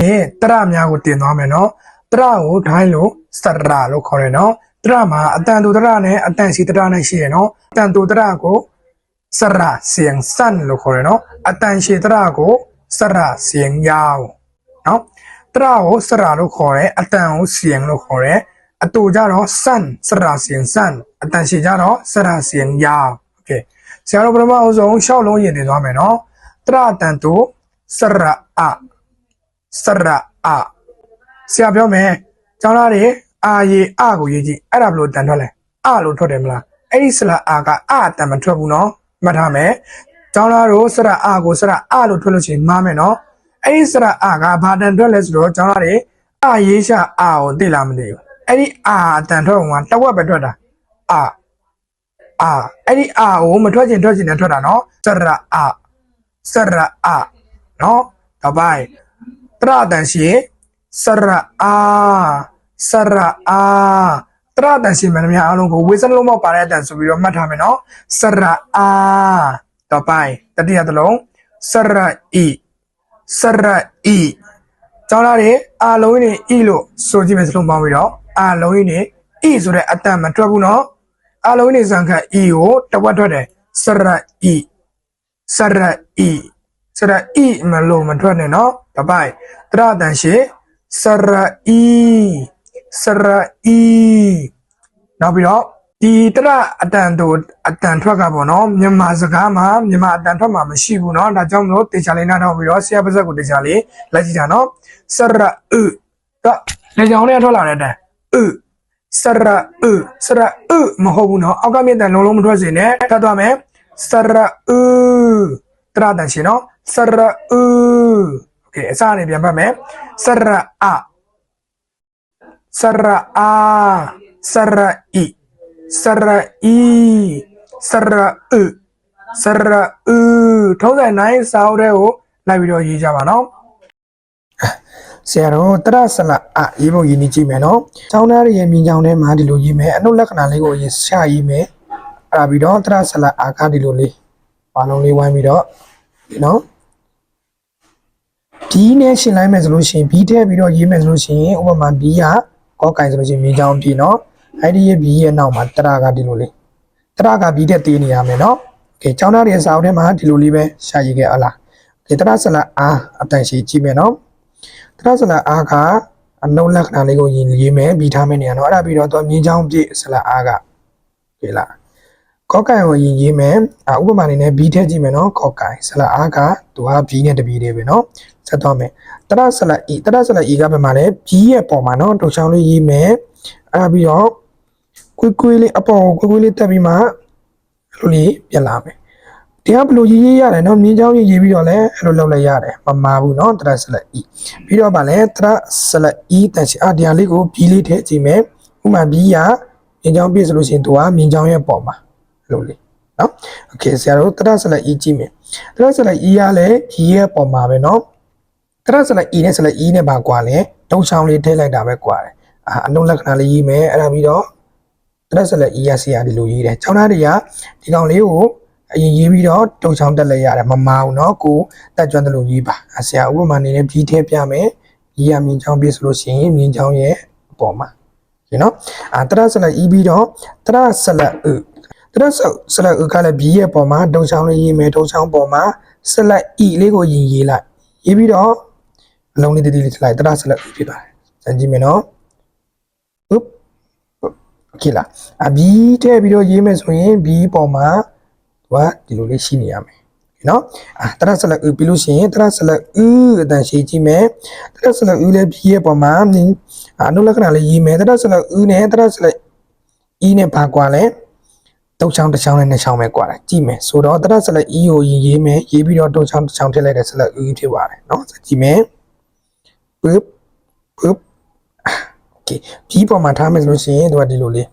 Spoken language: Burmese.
ရင်တရများကိုတင်သွားမယ်နော်တရကိုဒိုင်းလို့စရလို့ခေါ်တယ်နော်တရမှာအတန်တူတရနဲ့အတန်စီတရနဲ့ရှိရနော်အတန်တူတရကိုစရเสียงสั้นလို့ခေါ်တယ်နော်အတန်ရှည်တရကိုစရเสียงยาวနော်တရကိုစရလို့ခေါ်တယ်အတန်ကိုเสียงလို့ခေါ်တယ်အတူကြတော့สั้นစရเสียงสั้นအတန်ရှည်ကြတော့စရเสียงยาวโอเคဆရာတို့ပထမအဆုံးရှောက်လုံးရင်တင်သွားမယ်နော်တရအတန်တူစရအ စရအဆရာပြောမယ်ကျောင်းသားတွေအာရေအကိုရေးကြည့်အဲ့ဒါဘယ်လိုတန်ထွက်လဲအလို့ထွက်တယ်မလားအဲ့ဒီစရအကအအတန်မထွက်ဘူးနော်မှတ်ထားမယ်ကျောင်းသားတို့စရအကိုစရအလို့ထွက်လို့ရှိရင်မှားမယ်နော်အဲ့ဒီစရအကဘာတန်ထွက်လဲဆိုတော့ကျောင်းသားတွေအရေးရှာအကိုသိလားမသိဘူးအဲ့ဒီအတန်ထွက်ကတဝက်ပဲထွက်တာအအာအဲ့ဒီအာကိုမထွက်ချင်ထွက်ချင်နဲ့ထွက်တာနော်စရအစရအနော်တော့ဘိုင် တရတန်ရှိစရအာစရအာတရတန်ရှိမှန်များအားလုံးကိုဝေစနှလုံးပေါက်ပါတဲ့အတန်ဆိုပြီးတော့မှတ်ထားမယ်နော်စရအာတော့ပိုင်းတတိယတစ်လုံးစရအီစရအီကျောင်းသားတွေအာလုံးကြီးနေအီလို့ဆိုကြည့်မယ်စလုံးပေါင်းပြီးတော့အာလုံးကြီးနေအီဆိုတဲ့အတန်မထွက်ဘူးနော်အာလုံးကြီးနေစံခတ်အီကိုတဝက်ထွက်တယ်စရအီစရအီ စရအီမလို့မထွက်နဲ့နော်တပိုင်တရတန်ရှိစရအီစရအီနောက်ပြီးတော့ဒီတရအတန်တို့အတန်ထွက်ကပေါ့နော်မြန်မာစကားမှာမြန်မာအတန်ထွက်မှာမရှိဘူးနော်ဒါကြောင့်မလို့တေချာလေးနားထောင်ပြီးတော့ဆရာပါဇက်ကိုတေချာလေးလက်ကြည့်တာနော်စရအီတော့လေကြောင်လေးထွက်လာတဲ့အတန်အီစရအီစရအီမဟုတ်ဘူးနော်အောက်ကမြင့်တန်လုံးလုံးမထွက်စေနဲ့ထပ်သွားမယ်စရအူ တရတန်ရှင်နော်စရအူโอเคအစားနေပြန်ပတ်မယ်စရအစရအာစရအီစရအီစရအူစရအူထုံးစံနိုင်စာအုပ်တွေကိုလိုက်ပြီးတော့ရေးကြပါနော်ဆရာတော်တရဆလအရေးဖို့ရင်းနေကြည့်မယ်နော်။ကျောင်းသားရဲ့မြင်ကြောင်ထဲမှာဒီလိုရေးမယ်အနုလက္ခဏာလေးကိုရေးရှာရေးမယ်။အဲ့ဒါပြီးတော့တရဆလအာကဒီလိုလေး ဘာလုံးလေးဝိုင်းပြီးတော့ဒီနော်ဒီနဲ့ရှင်းလိုက်မယ်ဆိုလို့ရှိရင် B ထည့်ပြီးတော့ရေးမယ်ဆိုလို့ရှိရင်ဥပမာ B ကကောက်ကင်ဆိုလို့ရှိရင်မြင်ကြောင်ပြီနော်။အဲ့ဒီရဲ့ B ရဲ့နောက်မှာတရကဒီလိုလေးတရက B ထည့်သေးနေရမယ်နော်။ Okay ကျောင်းသားရဲ့စာအုပ်ထဲမှာဒီလိုလေးပဲရှာရေးခဲ့ဟုတ်လား။ Okay တရဆလအာအတန်ရှိကြည့်မယ်နော်။တရဆလာအားကအနုလက္ခဏာလေးကိုယင်ရေးမယ်ပြီးထားမယ်နေရတော့အဲ့ဒါပြီးတော့သူမြင်းချောင်းပြည့်ဆလာအားကကြည့်လား ကောက်ကင်ကိုယင်ရေးမယ်အဥပမာအနေနဲ့ B ထည့်ကြည့်မယ်နော်ကောက်ကင်ဆလာအားကသူက B နဲ့တပီးလေးပဲနော်ဆက်သွားမယ်တရဆလာ E တရဆလာ E ကဘယ်မှာလဲ B ရဲ့ပုံမှာနော်တုတ်ချောင်းလေးရေးမယ်အဲ့ဒါပြီးတော့ကွေးကွေးလေးအပေါ်ကိုကွေးကွေးလေးတက်ပြီးမှအဲ့လိုလေးပြန်လာမယ်ဒီကဘယ်လိုရေးရေးရတယ်နော်မြင်းချောင်းရေးရေးပြီးတော့လည်းအဲ့လိုလုပ်လိုက်ရတယ်မမာဘူးနော်တရဆလက် e ပြီးတော့ဗာလဲတရဆလက် e တန်ချအာဒီယာလေးကို b လေးထည့်ကြည့်မယ်ဥပမာ b ကမြင်းချောင်းပြည့်ဆိုလို့ရှိရင်သူကမြင်းချောင်းရဲ့ပုံမှာအဲ့ လိုလေးနော်โอเคဆရာတို့တရဆလက် e ကြည့်မယ်တရဆလက် e ကလည်း b ရဲ့ပုံမှာပဲနော်တရဆလက် e နဲ့ဆလက် e နဲ့ပါကွာလဲတုံးချောင်းလေးထည့်လိုက်တာပဲကွာတယ်အာအနုလက္ခဏာလေးရေးမယ်အဲ့ဒါပြီးတော့တရဆလက် e ရစီရဒီလိုရေးတယ်ကျောင်းသားတွေကဒီကောင်လေးကို အရင်ရေးပြီးတော့တုံချောင်းတက်လိုက်ရတယ်မမာဘူးเนาะကိုတက်ကြွတယ်လို့ရေးပါအဆရာဥပမာအနေနဲ့ပြီးထည့်ပြမယ်ရေးရမြင်းချောင်းပြဆိုလို့ရှိရင်မြင်းချောင်းရဲ့အပေါ်မှာဒီเนาะအာတရဆလက်အီးပြီးတော့တရဆလက်ဥ တရက်ဆောက် select ကလည်း b ရဲ့ပေါ်မှာဒုံချောင်းလေးရေးမယ်ဒုံချောင်းပေါ်မှာ select e လေးကိုရင်ရေးလိုက်ရေးပြီးတော့အလုံးလေးတတိလေးထလိုက်တရက် select ဖြစ်သွားတယ်စမ်းကြည့်မယ်နော်ဟုတ်ကဲ့လားအဘီထည့်ပြီးတော့ရေးမယ်ဆိုရင် b ပေါ်မှာသူကဒီလိုလေးရှိနေရမယ်နော်အာတရဆလဥပြီးလို့ရှိရင်တရဆလဥအတန်ရှိကြည့်မယ်တရဆလဥလည်းပြီးရဲ့ပုံမှာအနုလက္ခဏာလေးရေးမယ်တရဆလဥနဲ့တရဆလဤနဲ့ဘာကွာလဲ တုတ်ချောင်းတစ်ချောင်းနဲ့နှစ်ချောင်းပဲကွာတာကြည့်မယ်ဆိုတော့တရဆလက်အီကိုရေးရေးမယ်ရေးပြီးတော့တုတ်ချောင်းတစ်ချောင်းထည့်လိုက်တဲ့ဆလက်ဥဖြစ်ပါတယ်နော်ကြည့်မယ်ปึ๊ပ်ปึ๊ပ်โอเคပြီးပေါ်မှာထားမယ်ဆိုလို့ရှိရင်သူကဒီလိုလေး